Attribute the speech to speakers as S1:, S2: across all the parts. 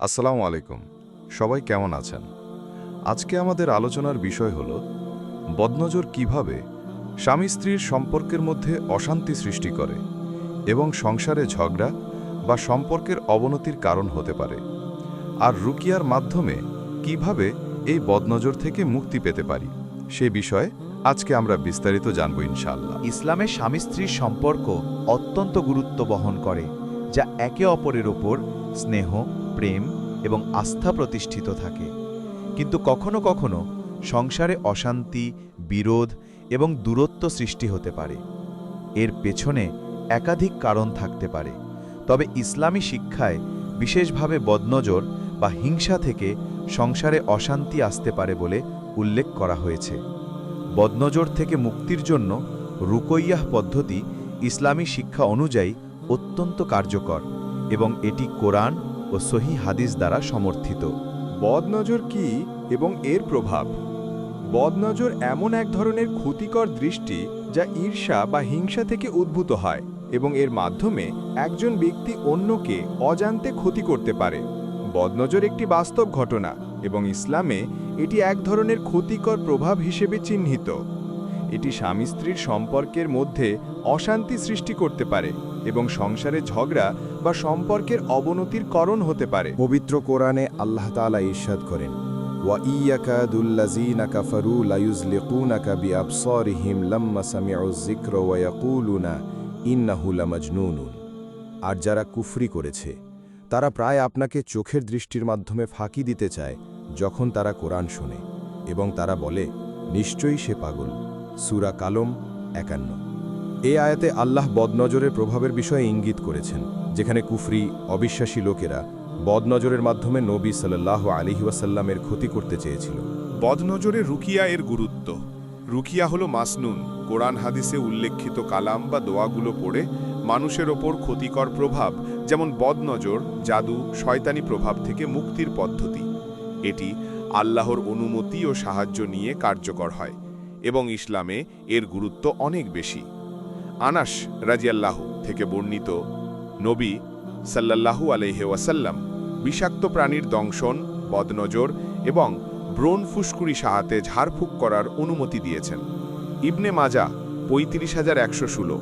S1: আসসালামু আলাইকুম। সবাই কেমন আছেন? আজকে আমাদের আলোচনার বিষয় হল, বদনজর কীভাবে স্বামী স্ত্রীর সম্পর্কের মধ্যে অশান্তি সৃষ্টি করে এবং সংসারে ঝগড়া বা সম্পর্কের অবনতির কারণ হতে পারে, আর রুকিয়ার মাধ্যমে কীভাবে এই বদনজর থেকে মুক্তি পেতে পারি, সে বিষয়ে আজকে আমরা বিস্তারিত জানব ইনশাল্লাহ
S2: ইসলামে স্বামী স্ত্রীর সম্পর্ক অত্যন্ত গুরুত্ব বহন করে, যা একে অপরের ওপর স্নেহ প্রেম এবং আস্থা প্রতিষ্ঠিত থাকে। কিন্তু কখনো কখনো সংসারে অশান্তি, বিরোধ এবং দূরত্ব সৃষ্টি হতে পারে। এর পেছনে একাধিক কারণ থাকতে পারে। তবে ইসলামী শিক্ষায় বিশেষভাবে বদনজর বা হিংসা থেকে সংসারে অশান্তি আসতে পারে বলে উল্লেখ করা হয়েছে। বদনজর থেকে মুক্তির জন্য রুকইয়াহ পদ্ধতি ইসলামী শিক্ষা অনুযায়ী অত্যন্ত কার্যকর এবং এটি কোরআন ও সহি হাদিস দ্বারা সমর্থিত।
S3: বদনজর কি এবং এর প্রভাব? বদনজর এমন এক ধরনের ক্ষতিকর দৃষ্টি যা ঈর্ষা বা হিংসা থেকে উদ্ভূত হয় এবং এর মাধ্যমে একজন ব্যক্তি অন্যকে অজান্তে ক্ষতি করতে পারে। বদনজর একটি বাস্তব ঘটনা এবং ইসলামে এটি এক ধরনের ক্ষতিকর প্রভাব হিসেবে চিহ্নিত। এটি স্বামী স্ত্রীর সম্পর্কের মধ্যে অশান্তি সৃষ্টি করতে পারে এবং সংসারে ঝগড়া বা সম্পর্কের অবনতির কারণ হতে পারে।
S4: পবিত্র কোরআনে আল্লাহ তাআলা ইরশাদ করেন আর যারা কুফরি করেছে, তারা প্রায় আপনাকে চোখের দৃষ্টির মাধ্যমে ফাঁকি দিতে চায় যখন তারা কোরআন শোনে এবং তারা বলে, নিশ্চয়ই সে পাগল। সুরা কালম একান্ন। এ আয়াতে আল্লাহ বদনজরের প্রভাবের বিষয়ে ইঙ্গিত করেছেন। যেখানে কুফরি, অবিশ্বাসী লোকেরা বদনজরের মাধ্যমে নবী সাল্লাহ আলিহাসাল্লামের ক্ষতি করতে চেয়েছিল।
S5: বদনজরে রুকিয়া এর গুরুত্ব। রুকিয়া হলো মাসনুন, কোরআন হাদিসে উল্লেখিত কালাম বা দোয়াগুলো পড়ে মানুষের ওপর ক্ষতিকর প্রভাব, যেমন বদনজর, জাদু, শয়তানি প্রভাব থেকে মুক্তির পদ্ধতি। এটি আল্লাহর অনুমতি ও সাহায্য নিয়ে কার্যকর হয় এবং ইসলামে এর গুরুত্ব অনেক বেশি। আনাস রাজিয়াল্লাহু থেকে বর্ণিত নবী সাল্লাল্লাহু আলহে ওয়াসাল্লাম বিষাক্ত প্রাণীর দংশন, বদনজর এবং ব্রণ ফুসকুড়ি সাহাতে ঝাড়ফুঁক করার অনুমতি দিয়েছেন। ইবনে মাজা পঁয়ত্রিশ হাজার একশো ষোলো।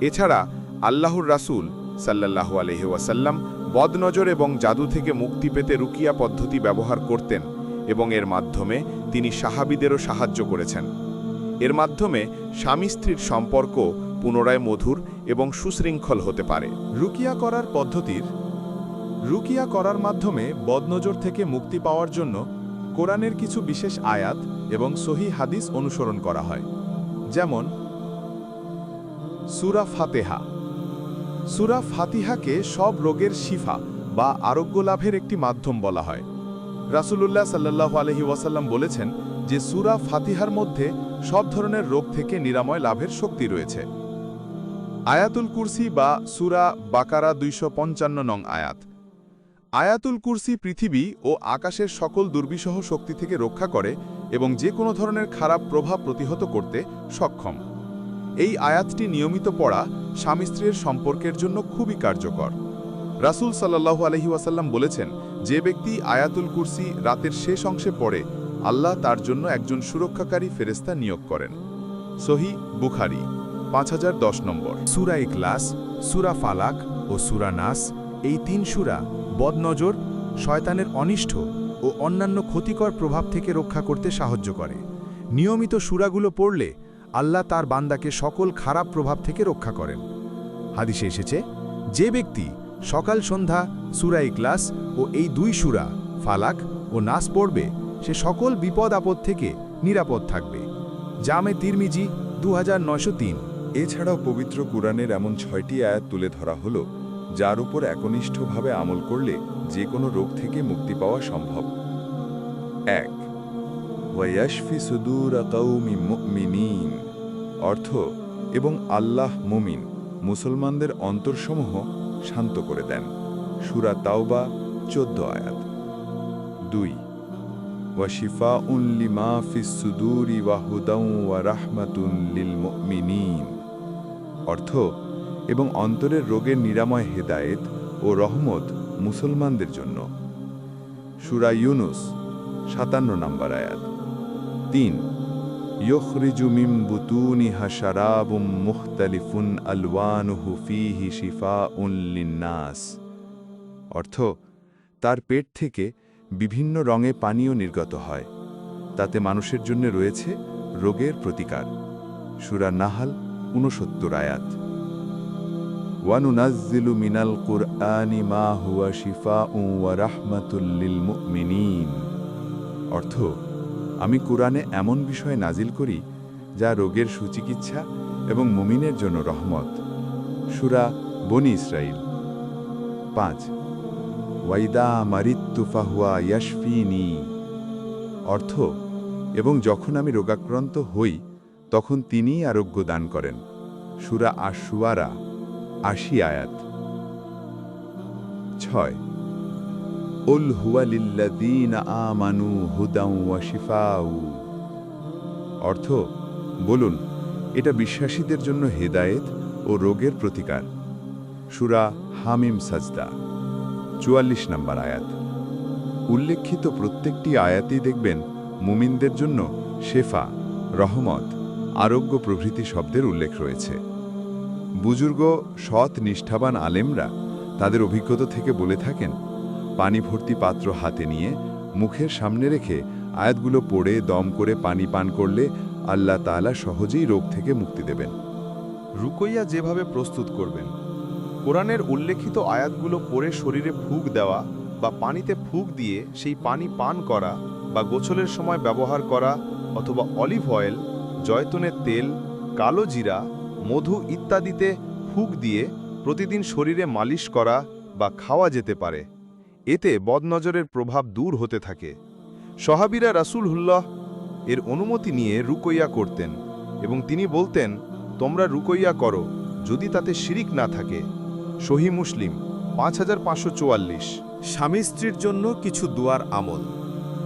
S5: এছাড়া আল্লাহর রাসূল সাল্লাল্লাহু আলহি ওয়াসাল্লাম বদনজর এবং জাদু থেকে মুক্তি পেতে রুকিয়া পদ্ধতি ব্যবহার করতেন এবং এর মাধ্যমে তিনি সাহাবিদেরও সাহায্য করেছেন। এর মাধ্যমে স্বামী স্ত্রীর সম্পর্ক পুনরায় মধুর এবং সুশৃঙ্খল হতে পারে।
S3: রুকিয়া করার পদ্ধতির রুকিয়া করার মাধ্যমে বদনজর থেকে মুক্তি পাওয়ার জন্য কোরআনের কিছু বিশেষ আয়াত এবং সহি হাদিস অনুসরণ করা হয়। যেমন সুরা ফাতেহা। সুরা ফাতিহাকে সব রোগের শিফা বা আরোগ্য লাভের একটি মাধ্যম বলা হয়। রাসুলুল্লাহ সাল্লাল্লাহু আলহি ওয়াসাল্লাম বলেছেন যে সুরা ফাতিহার মধ্যে সব ধরনের রোগ থেকে নিরাময় লাভের শক্তি রয়েছে। আয়াতুল কুরসি বা সুরা বাকারা দুইশো পঞ্চান্ন নং আয়াত। আয়াতুল কুরসি পৃথিবী ও আকাশের সকল দুর্বিষহ শক্তি থেকে রক্ষা করে এবং যে কোনো ধরনের খারাপ প্রভাব প্রতিহত করতে সক্ষম। এই আয়াতটি নিয়মিত পড়া স্বামী স্ত্রীর সম্পর্কের জন্য খুবই কার্যকর। রাসূল সাল্লাহু আলহি ওয়াসাল্লাম বলেছেন, যে ব্যক্তি আয়াতুল কুরসি রাতের শেষ অংশে পড়ে, আল্লাহ তার জন্য একজন সুরক্ষাকারী ফেরেস্তা নিয়োগ করেন। সহি বুখারি। পাঁচ হাজার দশ নম্বর।
S4: সুরা ইকলাস সুরা ফালাক ও সুরা নাস, এই তিন সুরা বদনজর, শয়তানের অনিষ্ঠ ও অন্যান্য ক্ষতিকর প্রভাব থেকে রক্ষা করতে সাহায্য করে। নিয়মিত সুরাগুলো পড়লে আল্লাহ তার বান্দাকে সকল খারাপ প্রভাব থেকে রক্ষা করেন। হাদিসে এসেছে, যে ব্যক্তি সকাল সন্ধ্যা সুরা ইকলাস ও এই দুই সুরা, ফালাক ও নাস পড়বে, সে সকল বিপদ আপদ থেকে নিরাপদ থাকবে। জামে তিরমিজি দু হাজার নয়শো তিন।
S6: এছাড়াও পবিত্র কুরআনের এমন ছয়টি আয়াত তুলে ধরা হল, যার উপর একনিষ্ঠভাবে আমল করলে যে কোনো রোগ থেকে মুক্তি পাওয়া সম্ভব। এক, ওয়াইয়াশফি সুদুর অর্থ, এবং আল্লাহ মুমিন, মুসলমানদের অন্তরসমূহ শান্ত করে দেন। সুরা তাওবা, চোদ্দ আয়াত। দুই ওয়াশিফা উন লিমা ফিস সুদুরি ওয়াহুদাউ ওয়া রাহমাতুন লিল অর্থ এবং অন্তরের রোগের নিরাময় হেদায়েত ও রহমত মুসলমানদের জন্য। সুরা ইউনুস, সাতান্ন নম্বর আয়াত। তিন ইয়খরিজু মিম বুতুনিহা শারাবুম মুখতালিফুন আলওয়ানুহু ফিহি শিফাউন লিন্নাস। অর্থ, তার পেট থেকে বিভিন্ন রঙে পানীয় নির্গত হয়, তাতে মানুষের জন্য রয়েছে রোগের প্রতিকার। সুরা নাহাল ঊনসত্তর আয়াত। কুরআনি মা হুয়া শিফাউন ওয়া রাহমাতুল লিল মুমিনিন। অর্থ, আমি কোরআনে এমন বিষয় নাজিল করি, যা রোগের সুচিকিৎসা এবং মুমিনের জন্য রহমত। সুরা বনি ইসরাইল পাঁচ ওয়াইদা মারিত্তু ফাহুয়া ইয়াশফিনি। অর্থ, এবং যখন আমি রোগাক্রান্ত হই তখন তিনিই আরোগ্য দান করেন। সুরা আশুয়ারা আশি আয়াত। ছয়। উল হুয়ালিল্লাযীনা আমানু হুদাও ওয়া শিফাউ। অর্থ, বলুন, এটা বিশ্বাসীদের জন্য হেদায়েত ও রোগের প্রতিকার। সুরা হামিম সাজদা, চুয়াল্লিশ নম্বর আয়াত। উল্লেখিত প্রত্যেকটি আয়াতেই দেখবেন মুমিনদের জন্য শেফা, রহমত। আরোগ্য প্রভৃতি শব্দের উল্লেখ রয়েছে। বুজুর্গ সৎ নিষ্ঠাবান আলেমরা তাদের অভিজ্ঞতা থেকে বলে থাকেন, পানি ভর্তি পাত্র হাতে নিয়ে মুখের সামনে রেখে আয়াতগুলো পড়ে, দম করে পানি পান করলে আল্লাহ তাআলা সহজেই রোগ থেকে মুক্তি দেবেন।
S7: রুকইয়া যেভাবে প্রস্তুত করবেন, কোরআনের উল্লেখিত আয়াতগুলো পড়ে শরীরে ফুক দেওয়া বা পানিতে ফুক দিয়ে সেই পানি পান করা বা গোছলের সময় ব্যবহার করা অথবা অলিভ অয়েল জয়তুনের তেল, কালো জিরা, মধু ইত্যাদিতে ফুক দিয়ে প্রতিদিন শরীরে মালিশ করা বা খাওয়া যেতে পারে। এতে বদনজরের প্রভাব দূর হতে থাকে। সহাবিরা রাসুল হুল্লাহ এর অনুমতি নিয়ে রুকইয়া করতেন এবং তিনি বলতেন, তোমরা রুকইয়া করো, যদি তাতে শিরিক না থাকে। সহি মুসলিম, পাঁচ হাজার পাঁচশো চুয়াল্লিশ।
S3: স্বামী স্ত্রীর জন্য কিছু দুয়ার আমল।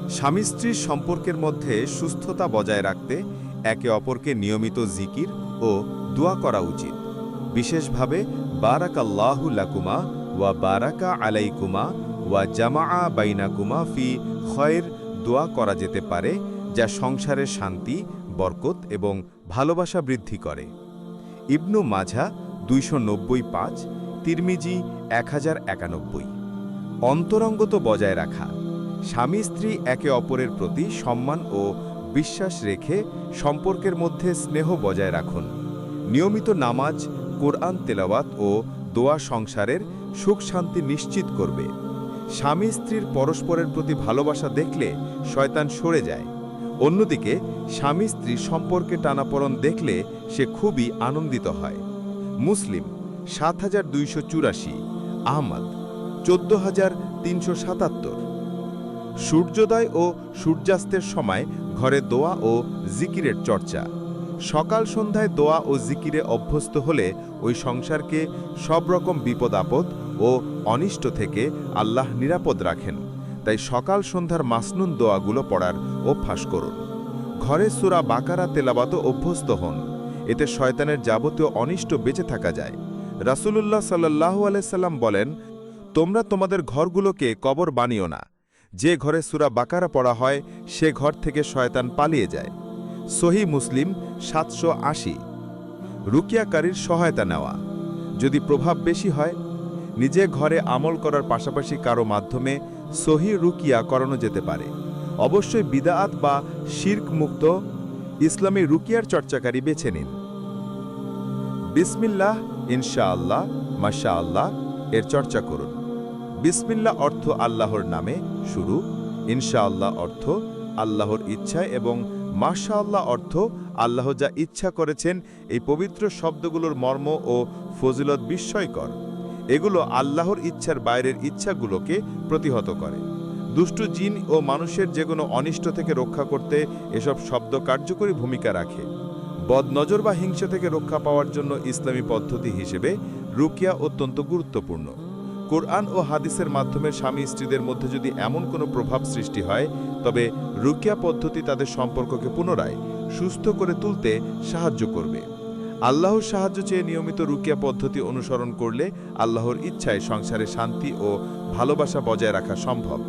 S3: স্বামী স্ত্রীর সম্পর্কের মধ্যে সুস্থতা বজায় রাখতে একে অপরকে নিয়মিত জিকির ও দোয়া করা উচিত। বিশেষভাবে, বারাকাল্লাহু লাকুমা ওয়া বারাকা আলাইকুমা ওয়া জামাআ বাইনাকুমা ফি খয়ের দোয়া করা যেতে পারে, যা সংসারের শান্তি, বরকত এবং ভালোবাসা বৃদ্ধি করে। ইবনু মাঝা দুইশো নব্বই পাঁচ, তিরমিজি এক হাজার একানব্বই। অন্তরঙ্গত বজায় রাখা। স্বামী স্ত্রী একে অপরের প্রতি সম্মান ও বিশ্বাস রেখে সম্পর্কের মধ্যে স্নেহ বজায় রাখুন। নিয়মিত নামাজ, কোরআন তেলাওয়াত ও দোয়া সংসারের সুখ শান্তি নিশ্চিত করবে। স্বামী স্ত্রীর পরস্পরের প্রতি ভালোবাসা দেখলে শয়তান সরে যায়। অন্যদিকে, স্বামী স্ত্রী সম্পর্কে টানাপড়ন দেখলে সে খুবই আনন্দিত হয়। মুসলিম, সাত হাজার দুইশো চুরাশি, আহমদ, চোদ্দ হাজার তিনশো সাতাত্তর। সূর্যোদয় ও সূর্যাস্তের সময় ঘরে দোয়া ও জিকিরের চর্চা। সকাল সন্ধ্যায় দোয়া ও জিকিরে অভ্যস্ত হলে ওই সংসারকে সব রকম বিপদ আপদ ও অনিষ্ট থেকে আল্লাহ নিরাপদ রাখেন। তাই সকাল সন্ধ্যার মাসনুন দোয়াগুলো পড়ার অভ্যাস করুন। ঘরে সুরা বাকারা তেলাবাতও অভ্যস্ত হন। এতে শয়তানের যাবতীয় অনিষ্ট বেঁচে থাকা যায়। রাসূলুল্লাহ সাল্লাহু আলাইসাল্লাম বলেন, তোমরা তোমাদের ঘরগুলোকে কবর বানিও না। যে ঘরে সুরা বাকারা পড়া হয়, সে ঘর থেকে শয়তান পালিয়ে যায়। সহি মুসলিম সাতশো আশি। রুকিয়াকারীর সহায়তা নেওয়া। যদি প্রভাব বেশি হয়, নিজে ঘরে আমল করার পাশাপাশি কারও মাধ্যমে সহি রুকিয়া করানো যেতে পারে। অবশ্যই বিদাআত বা শির্ক মুক্ত ইসলামী রুকিয়ার চর্চাকারী বেছে নিন। বিসমিল্লাহ, ইনশাআল্লাহ মাশা আল্লাহ এর চর্চা করুন। বিসমিল্লাহ অর্থ আল্লাহর নামে শুরু, ইনশাআল্লাহ অর্থ আল্লাহর ইচ্ছায় এবং মাশাআল্লাহ অর্থ আল্লাহ যা ইচ্ছা করেছেন, এই পবিত্র শব্দগুলোর মর্ম ও ফজিলত বিস্ময়কর। এগুলো আল্লাহর ইচ্ছার বাইরের ইচ্ছাগুলোকে প্রতিহত করে। দুষ্টু জিন ও মানুষের যে কোনো অনিষ্ট থেকে রক্ষা করতে এসব শব্দ কার্যকরী ভূমিকা রাখে। বদনজর বা হিংসা থেকে রক্ষা পাওয়ার জন্য ইসলামী পদ্ধতি হিসেবে রুকিয়া অত্যন্ত গুরুত্বপূর্ণ। কোরআন ও হাদিসের মাধ্যমে স্বামী স্ত্রীদের মধ্যে যদি এমন কোনো প্রভাব সৃষ্টি হয়, তবে রুকিয়া পদ্ধতি তাদের সম্পর্ককে পুনরায় সুস্থ করে তুলতে সাহায্য করবে। আল্লাহর সাহায্য চেয়ে নিয়মিত রুকিয়া পদ্ধতি অনুসরণ করলে আল্লাহর ইচ্ছায় সংসারে শান্তি ও ভালোবাসা বজায় রাখা সম্ভব।